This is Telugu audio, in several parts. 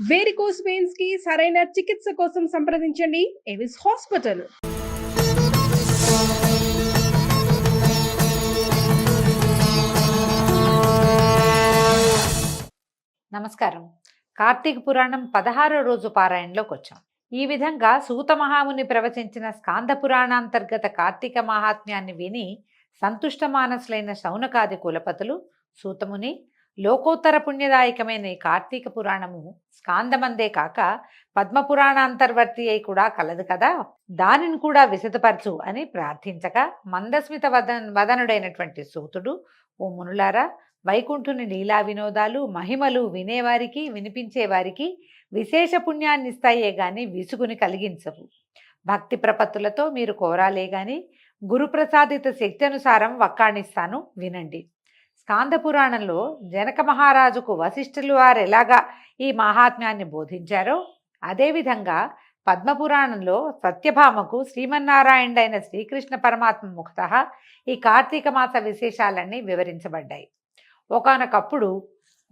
వేరికోస్ వెయిన్స్కి సరైన చికిత్స కోసం సంప్రదించండి. ఎవిస్ హాస్పిటల్ నమస్కారం. కార్తీక పురాణం పదహారో రోజు పారాయణలోకి వచ్చాం. ఈ విధంగా సూత మహాముని ప్రవచించిన స్కాంద పురాణాంతర్గత కార్తీక మహాత్మ్యాన్ని విని సంతుష్ట మానసులైన శౌనకాది కులపతులు సూతముని లోకోత్తర పుణ్యదాయకమైన ఈ కార్తీక పురాణము స్కాందమందే కాక పద్మపురాణాంతర్వర్తి అయి కూడా కలదు కదా? దానిని కూడా విశదపరచు అని ప్రార్థించగా మందస్మిత వదన్ వదనుడైనటువంటి సూతుడు ఓ మునులారా వైకుంఠుని లీలా వినోదాలు మహిమలు వినేవారికి వినిపించేవారికి విశేష పుణ్యాన్ని ఇస్తాయే గాని విసుగుని కలిగించవు. భక్తి ప్రపత్తులతో మీరు కోరాలే గాని గురుప్రసాదిత శక్తి అనుసారం వక్కాణిస్తాను వినండి. స్కాందపురాణంలో జనక మహారాజుకు వశిష్ఠులు వారు ఎలాగా ఈ మహాత్మ్యాన్ని బోధించారో అదేవిధంగా పద్మపురాణంలో సత్యభామకు శ్రీమన్నారాయణుడైన శ్రీకృష్ణ పరమాత్మ ముఖత ఈ కార్తీక మాస విశేషాలన్నీ వివరించబడ్డాయి. ఒకానొకప్పుడు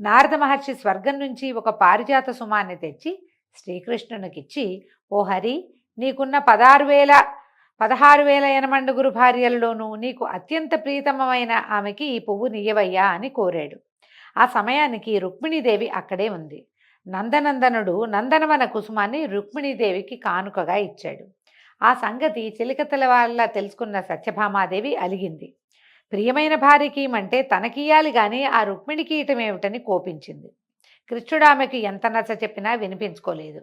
నారద మహర్షి స్వర్గం నుంచి ఒక పారిజాత సుమాన్ని తెచ్చి శ్రీకృష్ణునికిచ్చి ఓ హరి నీకున్న పదహారు వేల పదహారు వేల ఎనమండుగురు భార్యలలోనూ నీకు అత్యంత ప్రీతమమైన ఆమెకి ఈ పువ్వు నీయవయ్యా అని కోరాడు. ఆ సమయానికి రుక్మిణీదేవి అక్కడే ఉంది. నందనందనుడు నందనవన కుసుమాన్ని రుక్మిణీదేవికి కానుకగా ఇచ్చాడు. ఆ సంగతి చిలికతల వల్ల తెలుసుకున్న సత్యభామాదేవి అలిగింది. ప్రియమైన భార్యకి ఇమ్మంటే తనకియ్యాలి గాని ఆ రుక్మిణికి ఇటమేమిటని కోపించింది. కృష్ణుడు ఆమెకు ఎంత నచ్చ చెప్పినా వినిపించుకోలేదు.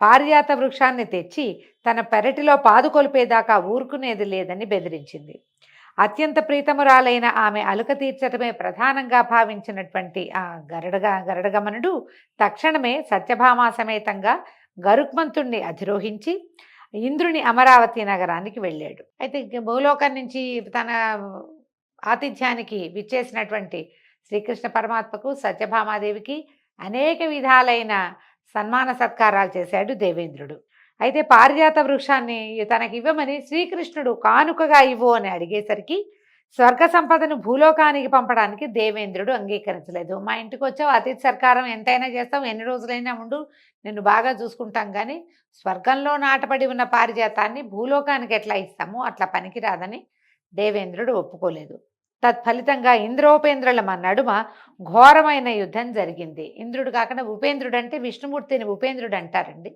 పారిజాత వృక్షాన్ని తెచ్చి తన పెరటిలో పాదుకొలిపేదాకా ఊరుకునేది లేదని బెదిరించింది. అత్యంత ప్రీతమురాలైన ఆమె అలుక తీర్చటమే ప్రధానంగా భావించినటువంటి ఆ గరడగా గరడగమనుడు తక్షణమే సత్యభామా సమేతంగా గరుక్మంతుణ్ణి అధిరోహించి ఇంద్రుని అమరావతి నగరానికి వెళ్ళాడు. అయితే భూలోకం నుంచి తన ఆతిథ్యానికి విచ్చేసినటువంటి శ్రీకృష్ణ పరమాత్మకు సత్యభామాదేవికి అనేక విధాలైన సన్మాన సత్కారాలు చేశాడు దేవేంద్రుడు. అయితే పారిజాత వృక్షాన్ని తనకి ఇవ్వమని శ్రీకృష్ణుడు కానుకగా ఇవ్వు అని అడిగేసరికి స్వర్గ సంపదను భూలోకానికి పంపడానికి దేవేంద్రుడు అంగీకరించలేదు. మా ఇంటికి వచ్చావు అతిథి సర్కారం ఎంతైనా చేస్తాం ఎన్ని రోజులైనా ఉండు నిన్ను బాగా చూసుకుంటాం కానీ స్వర్గంలో నాటబడి ఉన్న పారిజాతాన్ని భూలోకానికి ఎట్లా ఇస్తాము అట్లా పనికిరాదని దేవేంద్రుడు ఒప్పుకోలేదు. తత్ఫలితంగా ఇంద్రోపేంద్రుల మా నడుమ ఘోరమైన యుద్ధం జరిగింది. ఇంద్రుడు కాకుండా ఉపేంద్రుడు అంటే విష్ణుమూర్తిని ఉపేంద్రుడు అంటారండి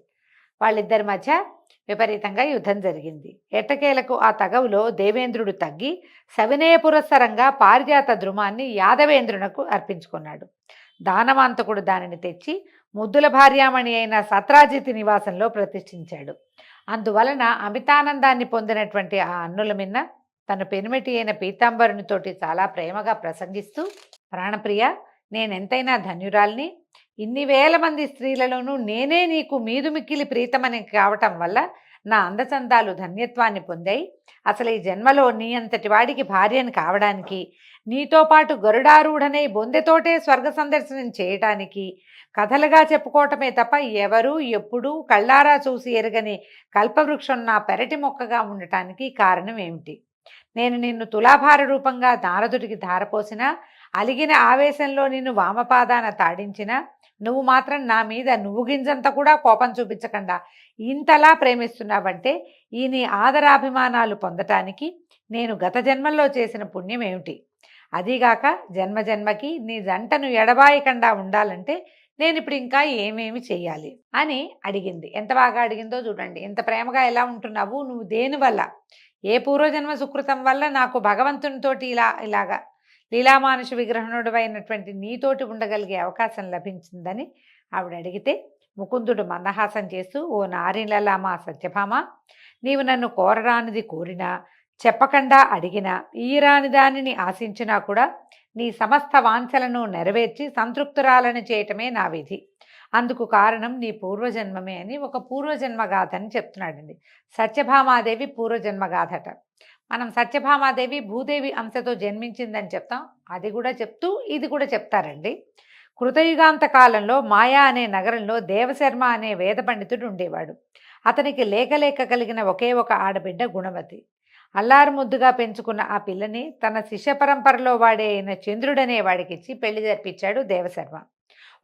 వాళ్ళిద్దరి మధ్య విపరీతంగా యుద్ధం జరిగింది. ఎట్టకేలకు ఆ తగవులో దేవేంద్రుడు తగ్గి సవినయ పురస్సరంగా పారిజాత ద్రుమాన్ని యాదవేంద్రునకు అర్పించుకున్నాడు. దానవాంతకుడు దానిని తెచ్చి ముద్దుల భార్యామణి అయిన సత్రాజితి నివాసంలో ప్రతిష్ఠించాడు. అందువలన అమితానందాన్ని పొందినటువంటి ఆ అన్నుల మిన్న తన పెనిమిటి అయిన పీతాంబరునితోటి చాలా ప్రేమగా ప్రసంగిస్తూ ప్రాణప్రియ నేనెంతైనా ధన్యురాల్ని. ఇన్ని వేల మంది స్త్రీలలోనూ నేనే నీకు మీదు మిక్కిలి ప్రీతమని కావటం వల్ల నా అందచందాలు ధన్యత్వాన్ని పొందాయి. అసలు ఈ జన్మలో నీ అంతటి వాడికి భార్యను కావడానికి నీతో పాటు గరుడారూఢనై బొందెతోటే స్వర్గ సందర్శనం చేయటానికి కథలుగా చెప్పుకోవటమే తప్ప ఎవరూ ఎప్పుడూ కళ్ళారా చూసి ఎరగని కల్పవృక్షం నా పెరటి మొక్కగా ఉండటానికి కారణం ఏమిటి? నేను నిన్ను తులాభార రూపంగా నారదుడికి ధారపోసిన అలిగిన ఆవేశంలో నిన్ను వామపాదాన తాడించిన నువ్వు మాత్రం నా మీద నువ్వు గింజంత కూడా కోపం చూపించకుండా. ఇంతలా ప్రేమిస్తున్నావంటే ఈ నీ ఆదరాభిమానాలు పొందటానికి నేను గత జన్మల్లో చేసిన పుణ్యం ఏమిటి అదీగాక జన్మ జన్మకి నీ జంటను ఎడబాయకుండా ఉండాలంటే నేను ఇప్పుడు ఇంకా ఏమేమి చేయాలి అని అడిగింది. ఎంత బాగా అడిగిందో చూడండి. ఇంత ప్రేమగా ఎలా ఉంటున్నావు? నువ్వు దేనివల్ల ఏ పూర్వజన్మ సుకృతం వల్ల నాకు భగవంతునితోటి ఇలా ఇలాగా లీలామానుష విగ్రహణుడు అయినటువంటి నీతోటి ఉండగలిగే అవకాశం లభించిందని ఆవిడ అడిగితే ముకుందుడు మందహాసం చేస్తూ ఓ నారిలలామా సత్యభామ నీవు నన్ను కోరరానిది కోరినా చెప్పకుండా అడిగినా ఈరాని దానిని ఆశించినా కూడా నీ సమస్త వాంఛలను నెరవేర్చి సంతృప్తురాలను చేయటమే నా విధి. అందుకు కారణం నీ పూర్వజన్మమే అని ఒక పూర్వజన్మ గాథ అని చెప్తున్నాడండి. సత్యభామాదేవి పూర్వజన్మ గాథట మనం సత్యభామాదేవి భూదేవి అంశతో జన్మించిందని చెప్తాం. అది కూడా చెప్తూ ఇది కూడా చెప్తారండి. కృతయుగాంత కాలంలో మాయా అనే నగరంలో దేవశర్మ అనే వేద పండితుడు ఉండేవాడు. అతనికి లేక లేక కలిగిన ఒకే ఒక ఆడబిడ్డ గుణవతి. అల్లారు ముద్దుగా పెంచుకున్న ఆ పిల్లని తన శిష్య పరంపరలో వాడే అయిన చంద్రుడనే వాడికిచ్చి పెళ్ళి జరిపించాడు దేవశర్మ.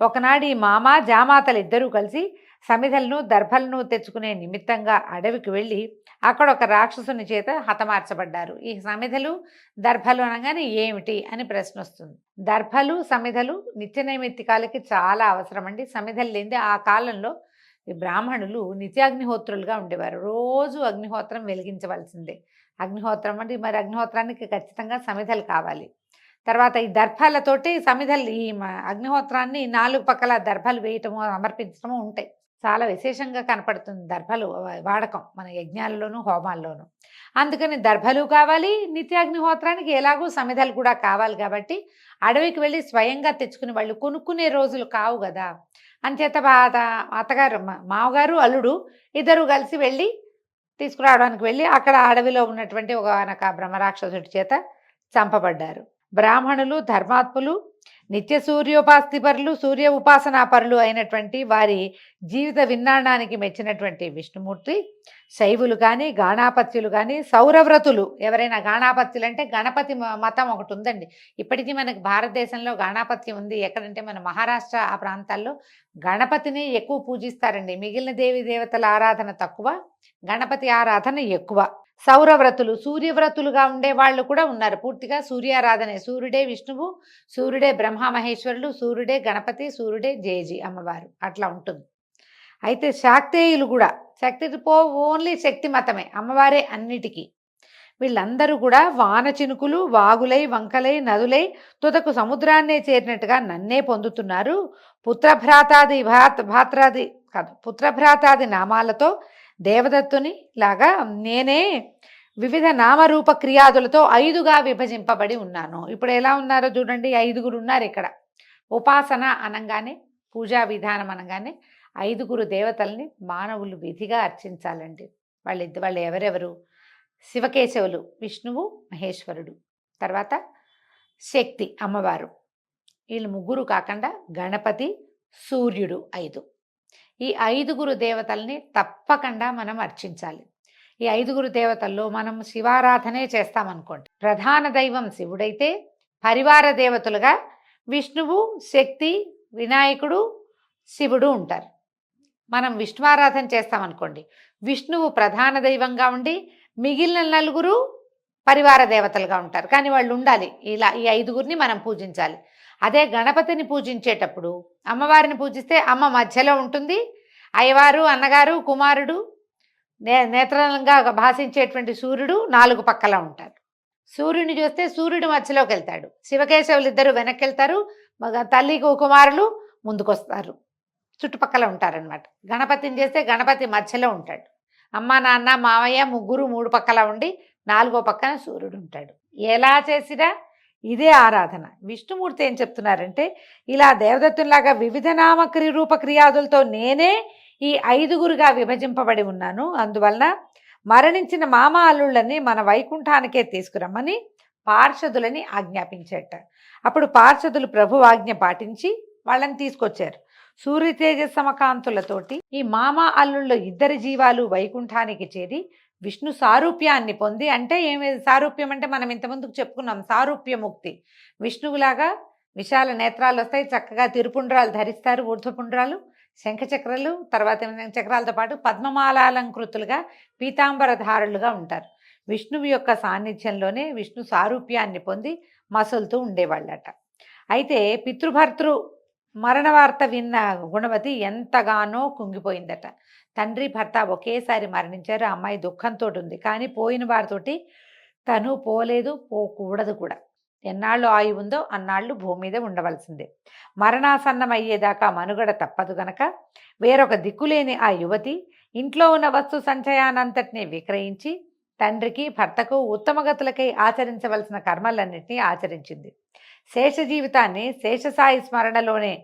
ఒకనాడు ఈ మామ జామాతలిద్దరూ కలిసి సమిధలను దర్భలను తెచ్చుకునే నిమిత్తంగా అడవికి వెళ్ళి అక్కడ ఒక రాక్షసుని చేత హతమార్చబడ్డారు. ఈ సమిధలు దర్భలు అనగానే ఏమిటి అని ప్రశ్న వస్తుంది దర్భలు సమిధలు నిత్య నైమిత్తికాలకి చాలా అవసరం అండి సమిధలు లేనిదే ఆ కాలంలో ఈ బ్రాహ్మణులు నిత్యాగ్నిహోత్రులుగా ఉండేవారు. రోజు అగ్నిహోత్రం వెలిగించవలసిందే. అగ్నిహోత్రం అంటే మరి అగ్నిహోత్రానికి ఖచ్చితంగా సమిధలు కావాలి. తర్వాత ఈ దర్భాలతోటి సమిధలు ఈ అగ్నిహోత్రాన్ని నాలుగు పక్కల దర్భాలు వేయటము సమర్పించడము ఉంటాయి. చాలా విశేషంగా కనపడుతుంది దర్భలు వాడకం మన యజ్ఞాలలోనూ హోమాల్లోనూ. అందుకని దర్భలు కావాలి నిత్యాగ్నిహోత్రానికి ఎలాగో సమిధలు కూడా కావాలి కాబట్టి అడవికి వెళ్ళి స్వయంగా తెచ్చుకుని వాళ్ళు కొనుక్కునే రోజులు కావు కదా. అంచేత బాధ అత్తగారు మా- అల్లుడు ఇద్దరు కలిసి వెళ్ళి తీసుకురావడానికి వెళ్ళి అక్కడ అడవిలో ఉన్నటువంటి ఒక అనక బ్రహ్మరాక్షసుడి చేత చంపబడ్డారు. బ్రాహ్మణులు ధర్మాత్ములు నిత్య సూర్యోపాస్తిపరులు సూర్య ఉపాసనాపరులు అయినటువంటి వారి జీవిత విన్నాడానికి మెచ్చినటువంటి విష్ణుమూర్తి. శైవులు కానీ గాణాపత్యులు కానీ సౌరవ్రతులు. ఎవరైనా గాణాపత్యులు అంటే గణపతి మ- మతం ఒకటి ఉందండి. ఇప్పటికీ మనకి భారతదేశంలో గాణాపత్యం ఉంది. ఎక్కడంటే మన మహారాష్ట్ర ఆ ప్రాంతాల్లో గణపతిని ఎక్కువ పూజిస్తారండి. మిగిలిన దేవి దేవతల ఆరాధన తక్కువ గణపతి ఆరాధన ఎక్కువ. సౌరవ్రతులు సూర్యవ్రతులుగా ఉండే వాళ్ళు కూడా ఉన్నారు. పూర్తిగా సూర్యారాధనే సూర్యుడే విష్ణువు సూర్యుడే బ్రహ్మ మహేశ్వరులు సూర్యుడే గణపతి సూర్యుడే జేజి అమ్మవారు. అట్లా ఉంటుంది. అయితే శాక్తేయులు కూడా శక్తి పో ఓన్లీ శక్తి మతమే అమ్మవారే అన్నిటికీ. వీళ్ళందరూ కూడా వాన చినుకులు వాగులై వంకలై నదులై తుదకు సముద్రాన్నే చేరినట్టుగా నన్నే పొందుతున్నారు. పుత్రభ్రాతాది భాత్ భాత్రాది కాదు పుత్రభ్రాతాది నామాలతో దేవదత్తుని లాగా నేనే వివిధ నామరూప క్రియాదులతో ఐదుగా విభజింపబడి ఉన్నాను. ఇప్పుడు ఎలా ఉన్నారో చూడండి. ఐదుగురు ఉన్నారు ఇక్కడ. ఉపాసన అనగానే పూజా విధానం అనగానే ఐదుగురు దేవతల్ని మానవులు విధిగా అర్చించాలండి. వాళ్ళిద్దరు వాళ్ళు ఎవరెవరు? శివకేశవులు విష్ణువు మహేశ్వరుడు. తర్వాత శక్తి అమ్మవారు. వీళ్ళు ముగ్గురు కాకుండా గణపతి సూర్యుడు ఐదు. ఈ ఐదుగురు దేవతల్ని తప్పకుండా మనం అర్చించాలి. ఈ ఐదుగురు దేవతల్లో మనం శివారాధనే చేస్తామనుకోండి. ప్రధాన దైవం శివుడైతే పరివార దేవతలుగా విష్ణువు శక్తి వినాయకుడు శివుడు ఉంటారు. మనం విష్ణువారాధన చేస్తామనుకోండి. విష్ణువు ప్రధాన దైవంగా ఉండి మిగిలిన నలుగురు పరివార దేవతలుగా ఉంటారు. కానీ వాళ్ళు ఉండాలి ఇలా ఈ ఐదుగురిని మనం పూజించాలి. అదే గణపతిని పూజించేటప్పుడు అమ్మవారిని పూజిస్తే అమ్మ మధ్యలో ఉంటుంది. అయ్యవారు అన్నగారు కుమారుడు నే నేత్రంగా భాషించేటువంటి సూర్యుడు నాలుగు పక్కల ఉంటారు. సూర్యుని చూస్తే సూర్యుడు మధ్యలోకి వెళ్తాడు. శివకేశవులు ఇద్దరు వెనక్కి వెళ్తారు మగ తల్లి కుమారులు ముందుకొస్తారు. చుట్టుపక్కల ఉంటారనమాట గణపతిని చేస్తే గణపతి మధ్యలో ఉంటాడు. అమ్మ నాన్న మావయ్య ముగ్గురు మూడు పక్కల ఉండి నాలుగో పక్కన సూర్యుడు ఉంటాడు. ఎలా చేసినా ఇదే ఆరాధన. విష్ణుమూర్తి ఏం చెప్తున్నారంటే ఇలా దేవదత్తులాగా వివిధ నామక్రి రూపక్రియాదులతో రూప క్రియాదులతో నేనే ఈ ఐదుగురుగా విభజింపబడి ఉన్నాను. అందువలన మరణించిన మామ అల్లుళ్ళని మన వైకుంఠానికే తీసుకురమ్మని పార్షదులని ఆజ్ఞాపించేట. అప్పుడు పార్షదులు ప్రభు ఆజ్ఞ పాటించి వాళ్ళని తీసుకొచ్చారు. సూర్యతేజ సమకాంతులతోటి ఈ మామ అల్లుళ్ళ ఇద్దరి జీవాలు వైకుంఠానికి చేరి విష్ణు సారూప్యాన్ని పొంది అంటే ఏమి? సారూప్యం అంటే మనం ఇంతకుముందుకు చెప్పుకున్నాం సారూప్యముక్తి. విష్ణువులాగా విశాల నేత్రాలు వస్తాయి చక్కగా తిరుపుండ్రాలు ధరిస్తారు ఊర్ధ్వపుండ్రాలు శంఖచక్రాలు తర్వాత చక్రాలతో పాటు పద్మమాలాలంకృతులుగా పీతాంబరధారులుగా ఉంటారు. విష్ణువు యొక్క సాన్నిధ్యంలోనే విష్ణు సారూప్యాన్ని పొంది మసలుతూ ఉండేవాళ్ళట. అయితే పితృభర్తృ మరణ వార్త విన్న గుణవతి ఎంతగానో కుంగిపోయిందట. తండ్రి భర్త ఒకేసారి మరణించారు. ఆ అమ్మాయి దుఃఖంతో ఉంది కానీ పోయిన వారితోటి తను పోలేదు పోకూడదు కూడా. ఎన్నాళ్ళు ఆయి ఉందో అన్నాళ్ళు భూమి మీద ఉండవలసిందే. మరణాసన్నం అయ్యేదాకా మనుగడ తప్పదు గనక. వేరొక దిక్కులేని ఆ యువతి ఇంట్లో ఉన్న వస్తు సంచయానంతటిని విక్రయించి తండ్రికి భర్తకు ఉత్తమగతులకై ఆచరించవలసిన కర్మలన్నింటినీ ఆచరించింది. శేష జీవితాన్ని శేషసాయి స్మరణలోనే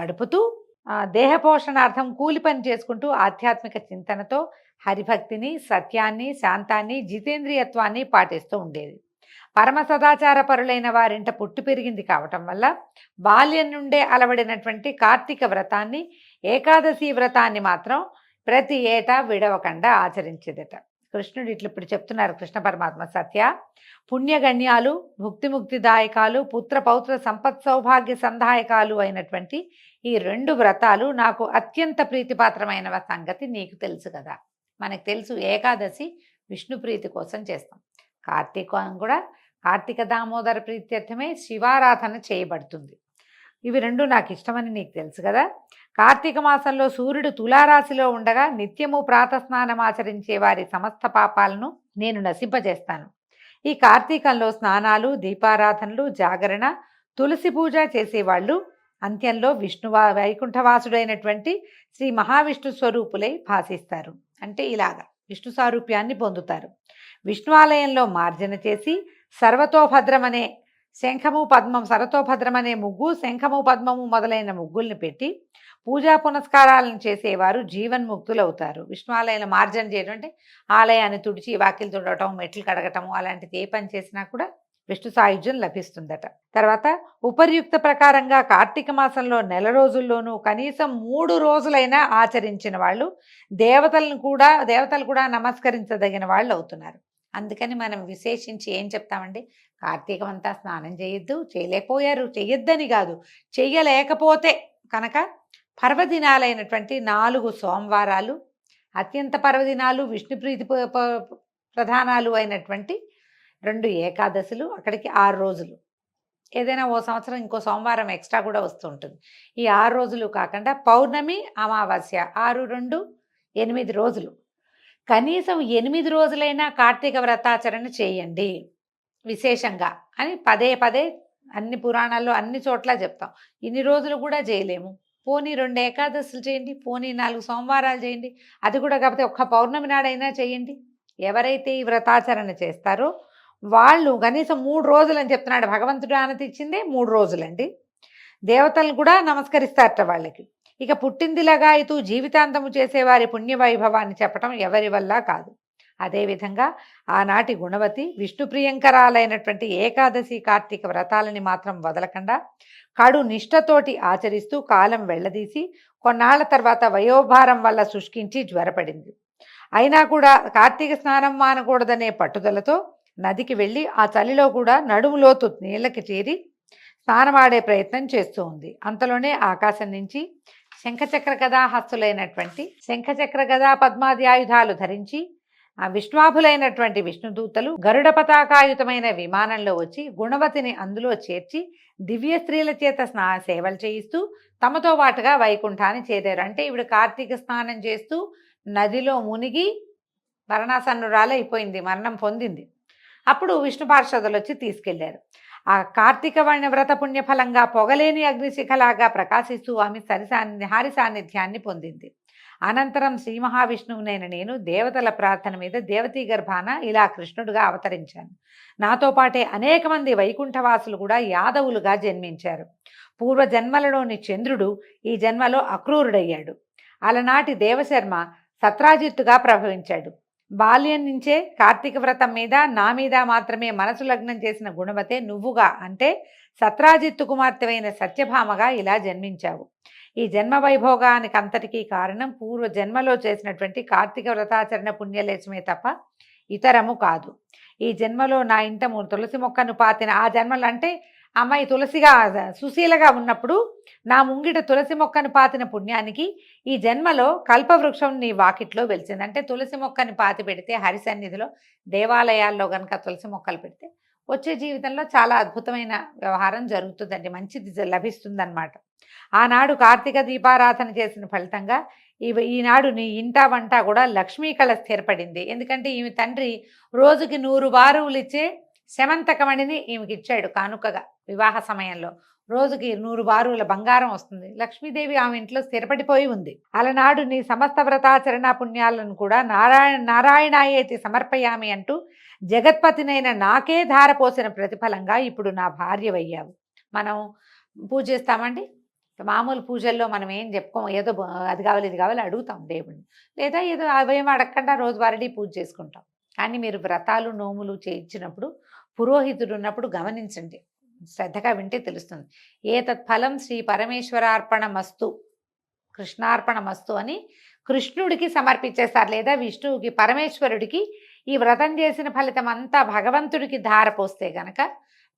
గడుపుతూ ఆ, దేహపోషణార్థం కూలి పని చేసుకుంటూ ఆధ్యాత్మిక చింతనతో హరిభక్తిని సత్యాన్ని శాంతాన్ని జితేంద్రియత్వాన్ని పాటిస్తూ ఉండేది. పరమ సదాచార పరులైన వారింట పుట్టి పెరిగింది కావటం వల్ల బాల్యం నుండే అలవడినటువంటి కార్తీక వ్రతాన్ని ఏకాదశి వ్రతాన్ని మాత్రం ప్రతి ఏటా విడవకుండా ఆచరించేదట. కృష్ణుడు ఇట్లా ఇప్పుడు చెప్తున్నారు కృష్ణ పరమాత్మ సత్య పుణ్యగణ్యాలు భుక్తిముక్తిదాయకాలు పుత్ర పౌత్ర సంపత్ సౌభాగ్య సందాయకాలు అయినటువంటి ఈ రెండు వ్రతాలు నాకు అత్యంత ప్రీతిపాత్రమైన సంగతి నీకు తెలుసు కదా. మనకు తెలుసు ఏకాదశి విష్ణు ప్రీతి కోసం చేస్తాం. కార్తీకం కూడా కార్తీక దామోదర ప్రీత్యర్థమే శివారాధన చేయబడుతుంది. ఇవి రెండు నాకు ఇష్టమని నీకు తెలుసు కదా. కార్తీక మాసంలో సూర్యుడు తులారాశిలో ఉండగా నిత్యము ప్రాతస్నానం ఆచరించే వారి సమస్త పాపాలను నేను నశింపజేస్తాను. ఈ కార్తీకంలో స్నానాలు దీపారాధనలు జాగరణ తులసి పూజ చేసేవాళ్ళు అంత్యంలో విష్ణువా వైకుంఠవాసుడైనటువంటి శ్రీ మహావిష్ణు స్వరూపులై భాసిస్తారు. అంటే ఇలాగా విష్ణు సారూప్యాన్ని పొందుతారు. విష్ణు ఆలయంలో మార్జన చేసి సర్వతోభద్రం అనే శంఖము పద్మం సరతోభద్రం అనే ముగ్గు శంఖము పద్మము మొదలైన ముగ్గుల్ని పెట్టి పూజా పునస్కారాలను చేసేవారు జీవన్ముక్తులవుతారు. విష్ణు ఆలయంలో మార్జన చేయడం అంటే ఆలయాన్ని తుడిచి వాకిలు తుడవటం మెట్లు కడగటం అలాంటిది ఏ పని చేసినా కూడా విష్ణు సాయుధ్యం లభిస్తుందట. తర్వాత ఉపర్యుక్త ప్రకారంగా కార్తీక మాసంలో నెల రోజుల్లోనూ కనీసం మూడు రోజులైనా ఆచరించిన వాళ్ళు దేవతలను కూడా దేవతలు కూడా నమస్కరించదగిన వాళ్ళు అవుతున్నారు. అందుకని మనం విశేషించి ఏం చెప్తామండి? కార్తీకం అంతా స్నానం చేయొద్దు చేయలేకపోయారు చెయ్యొద్దని కాదు. చెయ్యలేకపోతే కనుక పర్వదినాలైనటువంటి నాలుగు సోమవారాలు అత్యంత పర్వదినాలు విష్ణుప్రీతి ప్రీతి ప్రధానాలు అయినటువంటి రెండు ఏకాదశులు అక్కడికి ఆరు రోజులు. ఏదైనా ఓ సంవత్సరం ఇంకో సోమవారం ఎక్స్ట్రా కూడా వస్తుంటుంది ఈ ఆరు రోజులు కాకుండా పౌర్ణమి అమావాస్య ఆరు రెండు ఎనిమిది రోజులు. కనీసం ఎనిమిది రోజులైనా కార్తీక వ్రతాచరణ చేయండి. విశేషంగా అని పదే పదే అన్ని పురాణాల్లో అన్ని చోట్ల చెప్తాం. ఇన్ని రోజులు కూడా చేయలేము. పోనీ రెండు ఏకాదశులు చేయండి పోనీ నాలుగు సోమవారాలు చేయండి. అది కూడా కాకపోతే ఒక్క పౌర్ణమి నాడైనా చేయండి. ఎవరైతే ఈ వ్రతాచరణ చేస్తారో వాళ్ళు కనీసం మూడు రోజులు అని చెప్తున్నాడు. భగవంతుడు ఆనతిచ్చింది మూడు రోజులండి. దేవతలు కూడా నమస్కరిస్తారట వాళ్ళకి. ఇక పుట్టిందిలగాయితూ జీవితాంతము చేసేవారి పుణ్యవైభవాన్ని చెప్పటం ఎవరి వల్ల కాదు. అదేవిధంగా ఆనాటి గుణవతి విష్ణు ప్రియంకరాలైనటువంటి ఏకాదశి కార్తీక వ్రతాలని మాత్రం వదలకుండా కడు నిష్ఠతోటి ఆచరిస్తూ కాలం వెళ్ళదీసి కొన్నాళ్ళ తర్వాత వయోభారం వల్ల శుష్కించి జ్వరపడింది. అయినా కూడా కార్తీక స్నానం మానకూడదనే పట్టుదలతో నదికి వెళ్ళి ఆ చలిలో కూడా నడుములోతు నీళ్ళకి చేరి స్నానమాడే ప్రయత్నం చేస్తూ ఉంది. అంతలోనే ఆకాశం నుంచి శంఖచక్ర గదా హస్తులైనటువంటి శంఖచక్ర గదా పద్మాది ఆయుధాలు ధరించి ఆ విష్ణువాభులైనటువంటి విష్ణుదూతలు గరుడ పతాకాయుతమైన విమానంలో వచ్చి గుణవతిని అందులో చేర్చి దివ్య స్త్రీల చేత స్నా సేవలు చేయిస్తూ తమతో పాటుగా వైకుంఠాన్ని చేరారు. అంటే ఇప్పుడు కార్తీక స్నానం చేస్తూ నదిలో మునిగి మరణాసన్నురాలైపోయింది మరణం పొందింది. అప్పుడు విష్ణు పార్షదులు వచ్చి తీసుకెళ్ళారు. ఆ కార్తీక వర్ణ వ్రత పుణ్యఫలంగా పొగలేని అగ్నిశిఖలాగా ప్రకాశిస్తూ ఆమె సరిసాన్ని హారి సాన్నిధ్యాన్ని పొందింది. అనంతరం శ్రీ మహావిష్ణువునైన నేను దేవతల ప్రార్థన మీద దేవతీ గర్భాన ఇలా కృష్ణుడుగా అవతరించాను. నాతో పాటే అనేక మంది వైకుంఠవాసులు కూడా యాదవులుగా జన్మించారు. పూర్వ జన్మలలోని చంద్రుడు ఈ జన్మలో అక్రూరుడయ్యాడు. అలనాటి దేవశర్మ సత్రాజిత్తుగా ప్రభవించాడు బాల్యం నుంచే కార్తీక వ్రతం మీద నా మీద మాత్రమే మనసు లగ్నం చేసిన గుణవతే నువ్వుగా అంటే సత్రాజిత్తు కుమార్తెవైన సత్యభామగా ఇలా జన్మించావు. ఈ జన్మ వైభోగానికి అంతటికీ కారణం పూర్వ జన్మలో చేసినటువంటి కార్తీక వ్రతాచరణ పుణ్యలేశమే తప్ప ఇతరము కాదు. ఈ జన్మలో నా ఇంట మూడు తులసి మొక్కను పాతిన ఆ జన్మలు అంటే అమ్మాయి తులసిగా సుశీలగా ఉన్నప్పుడు నా ముంగిట తులసి మొక్కను పాతిన పుణ్యానికి ఈ జన్మలో కల్పవృక్షం నీ వాకిట్లో వెలిచింది అంటే తులసి మొక్కని పాతి పెడితే హరి సన్నిధిలో దేవాలయాల్లో కనుక తులసి మొక్కలు పెడితే వచ్చే జీవితంలో చాలా అద్భుతమైన వ్యవహారం జరుగుతుందండి. మంచిది లభిస్తుందన్నమాట. ఆనాడు కార్తీక దీపారాధన చేసిన ఫలితంగా ఈ ఈనాడు నీ ఇంటా వంట కూడా లక్ష్మీ కళ స్థిరపడింది. ఎందుకంటే ఈమె తండ్రి రోజుకి నూరు బారువులు ఇచ్చే శమంతకమణిని ఈమెకి ఇచ్చాడు కానుకగా వివాహ సమయంలో. రోజుకి నూరు బారుల బంగారం వస్తుంది. లక్ష్మీదేవి ఆమె ఇంట్లో స్థిరపడిపోయి ఉంది. అలనాడు నీ సమస్త వ్రతాచరణ పుణ్యాలను కూడా నారాయణ నారాయణాయేతి సమర్పయామి అంటూ జగత్పతినైన నాకే ధారపోసిన ప్రతిఫలంగా ఇప్పుడు నా భార్యవయ్యావు. మనం పూజ చేస్తామండి మామూలు పూజల్లో మనం ఏం చెప్పుకోం ఏదో అది కావాలి ఇది కావాలి అడుగుతాం దేవుణ్ణి. లేదా ఏదో అవేం అడగకుండా రోజువారీ పూజ చేసుకుంటాం. కానీ మీరు వ్రతాలు నోములు చేయించినప్పుడు పురోహితుడు ఉన్నప్పుడు గమనించండి. శ్రద్ధగా వింటే తెలుస్తుంది. ఏ తత్ఫలం శ్రీ పరమేశ్వరార్పణ మస్తు కృష్ణార్పణ మస్తు అని కృష్ణుడికి సమర్పించేస్తారు. లేదా విష్ణువుకి పరమేశ్వరుడికి ఈ వ్రతం చేసిన ఫలితం అంతా భగవంతుడికి ధారపోస్తే గనక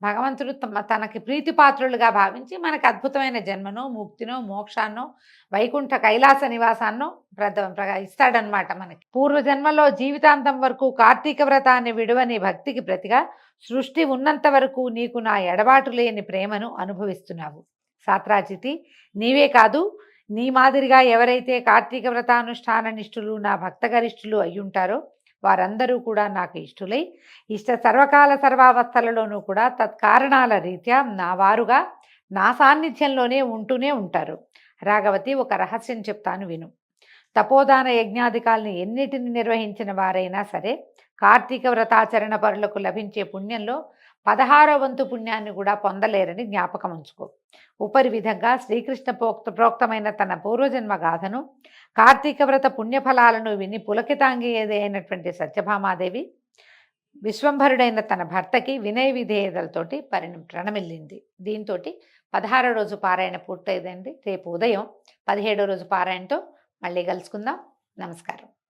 భగవంతుడు తమ తనకి ప్రీతిపాత్రులుగా భావించి మనకు అద్భుతమైన జన్మను ముక్తినో మోక్షాన్నో వైకుంఠ కైలాస నివాసాన్నో ప్రద ఇస్తాడనమాట మనకి. పూర్వజన్మలో జీవితాంతం వరకు కార్తీక వ్రతాన్ని విడువని భక్తికి ప్రతిగా సృష్టి ఉన్నంత వరకు నీకు నా ఎడబాటు లేని ప్రేమను అనుభవిస్తున్నావు. సాత్రాజితి నీవే కాదు నీ మాదిరిగా ఎవరైతే కార్తీక వ్రతానుష్ఠాన నిష్ఠులు నా భక్తగరిష్ఠులు అయ్యుంటారో వారందరూ కూడా నాకు ఇష్టులై ఇష్ట సర్వకాల సర్వావస్థలలోనూ కూడా తత్కారణాల రీత్యా నా వారుగా నా సాన్నిధ్యంలోనే ఉంటూనే ఉంటారు. రాఘవతి ఒక రహస్యం చెప్తాను విను. తపోదాన యజ్ఞాధికాలను ఎన్నిటిని నిర్వహించిన వారైనా సరే కార్తీక వ్రతాచరణ పరులకు లభించే పుణ్యంలో పదహారో వంతు పుణ్యాన్ని కూడా పొందలేరని జ్ఞాపకం ఉంచుకో. ఉపరి విధంగా శ్రీకృష్ణ ప్రోక్త ప్రోక్తమైన తన పూర్వజన్మ గాథను కార్తీక వ్రత పుణ్యఫలాలను విని పులకితాంగి అయినటువంటి సత్యభామాదేవి విశ్వంభరుడైన తన భర్తకి వినయ విధేయతలతోటి పరిణ ప్రణమిల్లింది. దీంతో పదహారో రోజు పారాయణ పూర్తయిందండి. రేపు ఉదయం పదిహేడో రోజు పారాయణతో మళ్ళీ కలుసుకుందాం. నమస్కారం.